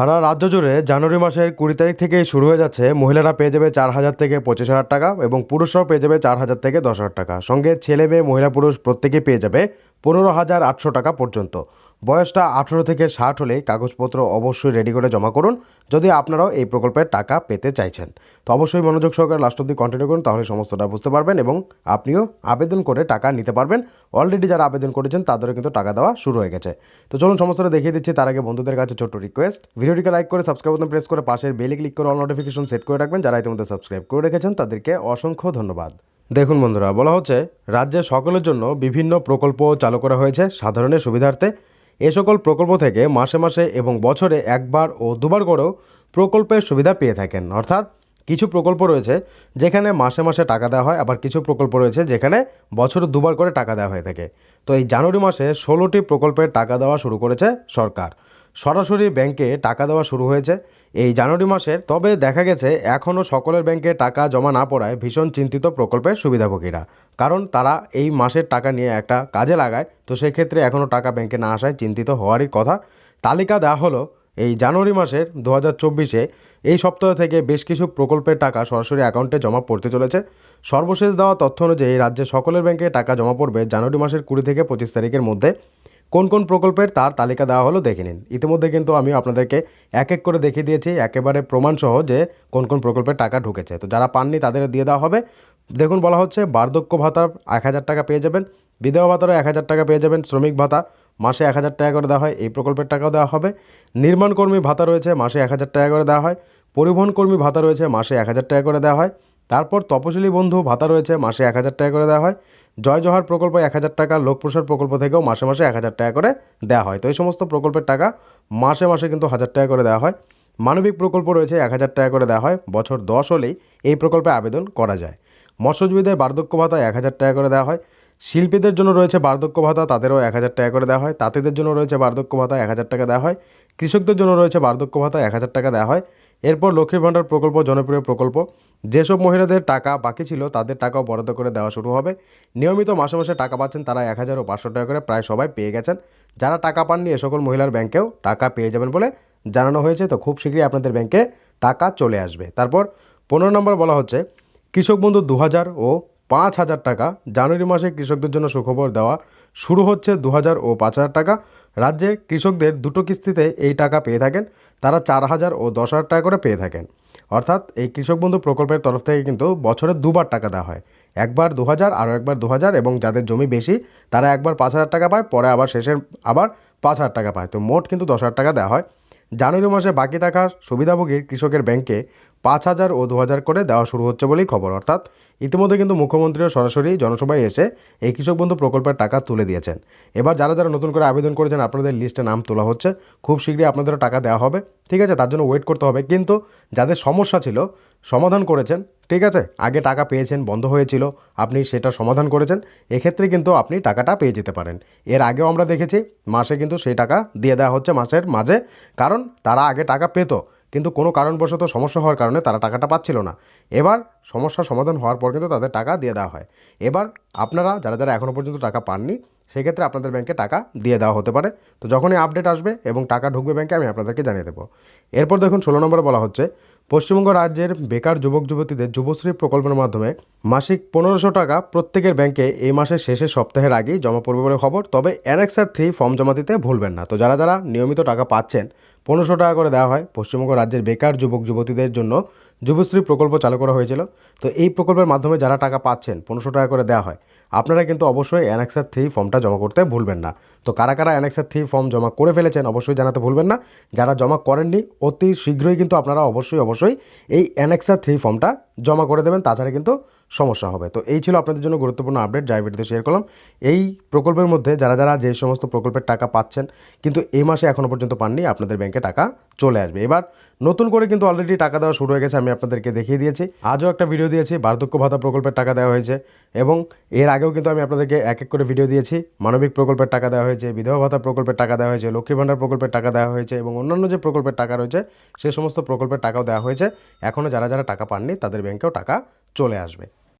সারা রাজ্য জুড়ে জানুয়ারি মাসের কুড়ি তারিখ থেকে শুরু হয়ে যাচ্ছে, মহিলারা পেয়ে যাবে চার হাজার থেকে পঁচিশ হাজার টাকা এবং পুরুষরাও পেয়ে যাবে চার হাজার থেকে দশ হাজার টাকা। সঙ্গে ছেলে মেয়ে, মহিলা, পুরুষ প্রত্যেকেই পেয়ে যাবে পনেরো হাজার আটশো টাকা পর্যন্ত। বয়সটা আঠেরো থেকে ষাট হলে কাগজপত্র অবশ্যই রেডি করে জমা করুন, যদি আপনারাও এই প্রকল্পের টাকা পেতে চাইছেন। তো অবশ্যই মনোযোগ সহকারে লাস্ট অব্দি কন্টিনিউ করুন, তাহলে সমস্তটা বুঝতে পারবেন এবং আপনিও আবেদন করে টাকা নিতে পারবেন। অলরেডি যারা আবেদন করেছেন, তাদেরও কিন্তু টাকা দেওয়া শুরু হয়ে গেছে। তো চলুন সমস্তটা দেখিয়ে দিচ্ছি, তার আগে বন্ধুদের কাছে ছোট্ট রিকোয়েস্ট ভিডিওটিকে লাইক করে সাবস্ক্রাইব বাটন প্রেস করে পাশের বেলে ক্লিক করে অল নোটিফিকেশন সেট করে রাখবেন। যারা ইতিমধ্যে সাবস্ক্রাইব করে রেখেছেন, তাদেরকে অসংখ্য ধন্যবাদ। দেখুন বন্ধুরা, বলা হচ্ছে রাজ্যের সকলের জন্য বিভিন্ন প্রকল্প চালু করা হয়েছে। সাধারণের সুবিধার্থে এ সকল প্রকল্প থেকে মাসে মাসে এবং বছরে একবার ও দুবার করেও প্রকল্পের সুবিধা পেয়ে থাকেন। অর্থাৎ কিছু প্রকল্প রয়েছে যেখানে মাসে মাসে টাকা দেওয়া হয়, আবার কিছু প্রকল্প রয়েছে যেখানে বছরে দুবার করে টাকা দেওয়া হয়ে থাকে। তো এই জানুয়ারি মাসে ষোলোটি প্রকল্পের টাকা দেওয়া শুরু করেছে সরকার। সরাসরি ব্যাংকে টাকা দেওয়া শুরু হয়েছে। এই জানুয়ারি মাসের, তবে দেখা গেছে এখনও সকলের ব্যাংকে টাকা জমা না পড়ায় ভীষণ চিন্তিত প্রকল্পের সুবিধাভোগীরা কারণ তারা এই মাসের টাকা নিয়ে একটা কাজে লাগায়, তো সেক্ষেত্রে এখনও টাকা ব্যাংকে না আসায় চিন্তিত হওয়ারই কথা। তালিকা দেওয়া হলো, এই জানুয়ারি মাসের দু হাজার চব্বিশে এই সপ্তাহ থেকে বেশ কিছু প্রকল্পের টাকা সরাসরি অ্যাকাউন্টে জমা পড়তে চলেছে। সর্বশেষ দেওয়া তথ্য অনুযায়ী রাজ্যে সকলের ব্যাংকে টাকা জমা পড়বে জানুয়ারি মাসের কুড়ি থেকে পঁচিশ তারিখের মধ্যে। কোন কোন প্রকল্পের তার তালিকা দেওয়া হলো দেখে নিন। ইতিমধ্যে কিন্তু আমি আপনাদেরকে এক এক করে দেখিয়ে দিয়েছি, একেবারে প্রমাণসহ যে কোন কোন প্রকল্পের টাকা ঢুকেছে। তো যারা পাননি তাদের দিয়ে দেওয়া হবে। দেখুন, বলা হচ্ছে বার্ধক্য ভাতা এক হাজার টাকা পেয়ে যাবেন, বিধবা ভাতারও এক হাজার টাকা পেয়ে যাবেন, শ্রমিক ভাতা মাসে এক হাজার টাকা করে দেওয়া হয়, এই প্রকল্পের টাকাও দেওয়া হবে। নির্মাণ কর্মী ভাতা রয়েছে, মাসে এক হাজার টাকা করে দেওয়া হয় পরিবহন কর্মী ভাতা রয়েছে, মাসে এক হাজার টাকা করে দেওয়া হয়। তারপর তপশিলি বন্ধু, ভাতা রয়েছে, মাসে এক হাজার টাকা করে দেওয়া হয়। জয় জহার প্রকল্প এক হাজার টাকা লোকপ্রসার প্রকল্প থেকেও মাসে মাসে এক হাজার টাকা করে দেওয়া হয়। তো এই সমস্ত প্রকল্পের টাকা মাসে মাসে কিন্তু হাজার টাকা করে দেওয়া হয়। মানবিক প্রকল্প রয়েছে, এক হাজার টাকা করে দেওয়া হয়। বছর দশ হলেই এই প্রকল্পে আবেদন করা যায়। মৎস্যজীবীদের বার্ধক্য ভাতা এক হাজার টাকা করে দেওয়া হয়। শিল্পীদের জন্য রয়েছে বার্ধক্য ভাতা, তাদেরও এক হাজার টাকা করে দেওয়া হয়। তাঁতিদের জন্য রয়েছে বার্ধক্য ভাতা এক হাজার টাকা দেওয়া হয়। কৃষকদের জন্য রয়েছে বার্ধক্য ভাতা এক হাজার টাকা দেওয়া হয়। এরপর লক্ষ্মীর ভাণ্ডার প্রকল্প, জনপ্রিয় প্রকল্প, যেসব মহিলাদের টাকা বাকি ছিল তাদের টাকাও বরাদ্দ করে দেওয়া শুরু হবে। নিয়মিত মাসে মাসে টাকা পাচ্ছেন তারা এক হাজার ও পাঁচশো টাকা করে প্রায় সবাই পেয়ে গেছেন। যারা টাকা পাননি এ সকল মহিলার ব্যাংকেও টাকা পেয়ে যাবেন বলে জানানো হয়েছে। তো খুব শীঘ্রই আপনাদের ব্যাংকে টাকা চলে আসবে। তারপর পনেরো নম্বর বলা হচ্ছে, কৃষক বন্ধু দু হাজার ও পাঁচ হাজার টাকা জানুয়ারি মাসে কৃষকদের জন্য সুখবর দেওয়া শুরু হচ্ছে দু হাজার ও পাঁচ হাজার টাকা। রাজ্যে কৃষকদের দুটো কিস্তিতে এই টাকা পেয়ে থাকেন। তারা চার হাজার ও দশ হাজার টাকা করে পেয়ে থাকেন। অর্থাৎ এই কৃষক বন্ধু প্রকল্পের তরফ থেকে কিন্তু বছরে দুবার টাকা দেওয়া হয়। একবার দু হাজার, আরও একবার দু হাজার এবং যাদের জমি বেশি, তারা একবার পাঁচ হাজার টাকা পায়, পরে আবার শেষের আবার পাঁচ হাজার টাকা পায়। তো মোট কিন্তু দশ হাজার টাকা দেওয়া হয়। জানুয়ারি মাসে বাকি থাকা সুবিধাভোগীর কৃষকের ব্যাংকে পাঁচ হাজার ও দু হাজার করে দেওয়া শুরু হচ্ছে বলেই খবর। অর্থাৎ ইতিমধ্যে কিন্তু মুখ্যমন্ত্রীও সরাসরি জনসভায় এসে এই কৃষক বন্ধু প্রকল্পের টাকা তুলে দিয়েছেন। এবার যারা যারা নতুন করে আবেদন করেছেন, আপনাদের লিস্টে নাম তোলা হচ্ছে। খুব শীঘ্রই আপনাদেরও টাকা দেওয়া হবে। ঠিক আছে, তার জন্য ওয়েট করতে হবে। কিন্তু যাদের সমস্যা ছিল, সমাধান করেছেন। ঠিক আছে, আগে টাকা পেয়েছেন, বন্ধ হয়েছিল, আপনি সেটা সমাধান করেছেন। এক্ষেত্রে কিন্তু আপনি টাকাটা পেয়ে যেতে পারেন। এর আগেও আমরা দেখেছি, মাসে কিন্তু সেই টাকা দিয়ে দেওয়া হচ্ছে মাসের মাঝে। কারণ তারা আগে টাকা পেতো। কিন্তু কোনো কারণবশত সমস্যা হওয়ার কারণে তারা টাকাটা পাচ্ছিল না। এবার সমস্যা সমাধান হওয়ার পর কিন্তু তাদের টাকা দিয়ে দেওয়া হয়। এবার আপনারা যারা যারা এখনও পর্যন্ত টাকা পাননি, সেক্ষেত্রে আপনাদের ব্যাংকে টাকা দিয়ে দেওয়া হতে পারে। তো যখনই আপডেট আসবে এবং টাকা ঢুকবে ব্যাংকে, আমি আপনাদেরকে জানিয়ে দেবো। এরপর দেখুন, ষোলো নম্বরে বলা হচ্ছে পশ্চিমবঙ্গ রাজ্যের বেকার যুবক যুবতীদের যুবশ্রী প্রকল্পের মাধ্যমে মাসিক পনেরোশো টাকা প্রত্যেকের ব্যাংকে এই মাসের শেষের সপ্তাহের আগেই জমা পড়বে বলে খবর। তবে অ্যানেক্সার থ্রি ফর্ম জমা দিতে ভুলবেন না। তো যারা যারা নিয়মিত টাকা পাচ্ছেন, পনেরোশো টাকা করে দেওয়া হয় পশ্চিমবঙ্গ রাজ্যের বেকার যুবক যুবতীদের জন্য যুবশ্রী প্রকল্প চালু করা হয়েছিল। তো এই প্রকল্পের মাধ্যমে যারা টাকা পাচ্ছেন, পনেরোশো টাকা করে দেওয়া হয়, আপনারা কিন্তু অবশ্যই অ্যানেক্সার থ্রি ফর্মটা জমা করতে ভুলবেন না। তো কারা কারা অ্যানেক্সার থ্রি ফর্ম জমা করে ফেলেছেন অবশ্যই জানাতে ভুলবেন না। যারা জমা করেননি, অতি শীঘ্রই কিন্তু আপনারা অবশ্যই অবশ্যই এই অ্যানেক্সা থ্রি ফর্মটা জমা করে দেবেন, তাছাড়া কিন্তু সমস্যা হবে। তো এই ছিল আপনাদের জন্য গুরুত্বপূর্ণ আপডেট যা ভিডিওতে শেয়ার করলাম। এই প্রকল্পের মধ্যে যারা যারা যে সমস্ত প্রকল্পের টাকা পাচ্ছেন, কিন্তু এই মাসে এখনও পর্যন্ত পাননি, আপনাদের ব্যাংকে টাকা চলে আসবে। এবার নতুন করে কিন্তু অলরেডি টাকা দেওয়া শুরু হয়ে গেছে, আমি আপনাদেরকে দেখিয়ে দিয়েছি। আজও একটা ভিডিও দিয়েছি, বার্ধক্য ভাতা প্রকল্পের টাকা দেওয়া হয়েছে, এবং এর আগেও কিন্তু আমি আপনাদেরকে এক এক করে ভিডিও দিয়েছি। মানবিক প্রকল্পের টাকা দেওয়া হয়েছে, বিধবা ভাতা প্রকল্পের টাকা দেওয়া হয়েছে, লক্ষ্মী ভাণ্ডার প্রকল্পের টাকা দেওয়া হয়েছে, এবং অন্যান্য যে প্রকল্পের টাকা রয়েছে, সে সমস্ত প্রকল্পের টাকাও দেওয়া হয়েছে। এখনও যারা যারা টাকা পাননি, তাদের ব্যাংকেও টাকা চলে আসবে।